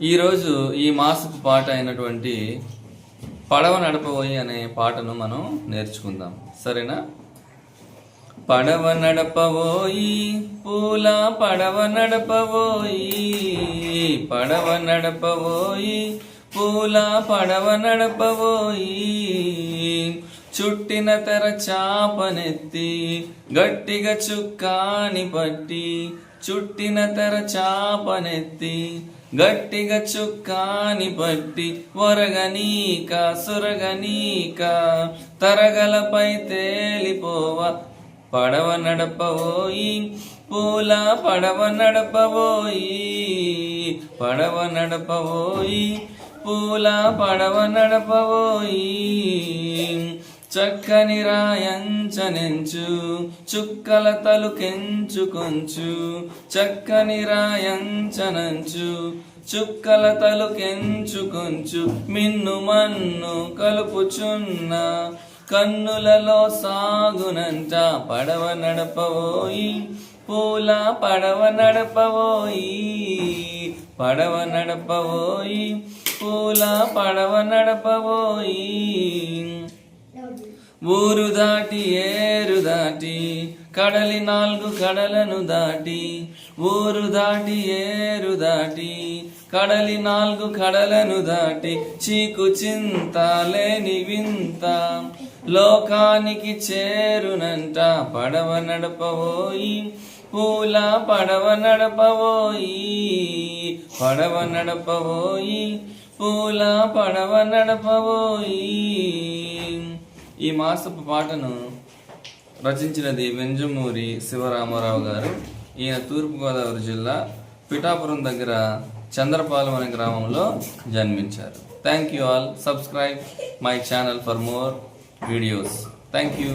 ఈరోజు ఈ మాసపు పాట అయినటువంటి పడవ నడపబోయి అనే పాటను మనం నేర్చుకుందాం. సరేనా? పడవ నడపబోయి పూల పడవ నడపబోయి పడవ నడపబోయి పూల పడవ నడపబోయి చుట్టిన తెర చాపనెత్తి గట్టిగా చుక్కాని పట్టి చుట్టిన తెర చాపనెత్తి గట్టిగా చుక్కాని పట్టి వరగనీక సురగనీక తరగలపై తేలిపోవ పడవ నడపవోయి పూల పడవ నడపవోయి పడవ నడపవోయి పూల పడవ నడపవోయి చక్కని రాయంచనెంచు చుక్కల తలుకెంచు కొంచు. చక్కని రాయంచనంచు చుక్కల తలుకెంచు కొంచు. మిన్ను మన్ను కలుపుచున్న కన్నులలో సాగునంట పడవ నడపబోయి పూల పడవ నడపబోయి పడవ నడపబోయి పూల పడవ నడపబోయి ఊరు దాటి ఏరు దాటి కడలి నాలుగు కడలను దాటి ఊరు దాటి ఏరు దాటి కడలి నాలుగు కడలను దాటి చీకు చింత లేని వింత. లోకానికి చేరునంట పడవ నడపవోయి పూల పడవ నడపవోయి పడవ నడపవోయి పూల పడవ నడపవోయి ఈ మాసపు పాటను రచించినది వెంజమూరి శివరామారావు గారు. ఈయన తూర్పుగోదావరి జిల్లా పిఠాపురం దగ్గర చంద్రపాలెం అనే గ్రామంలో జన్మించారు. Thank you all subscribe my channel for more videos thank you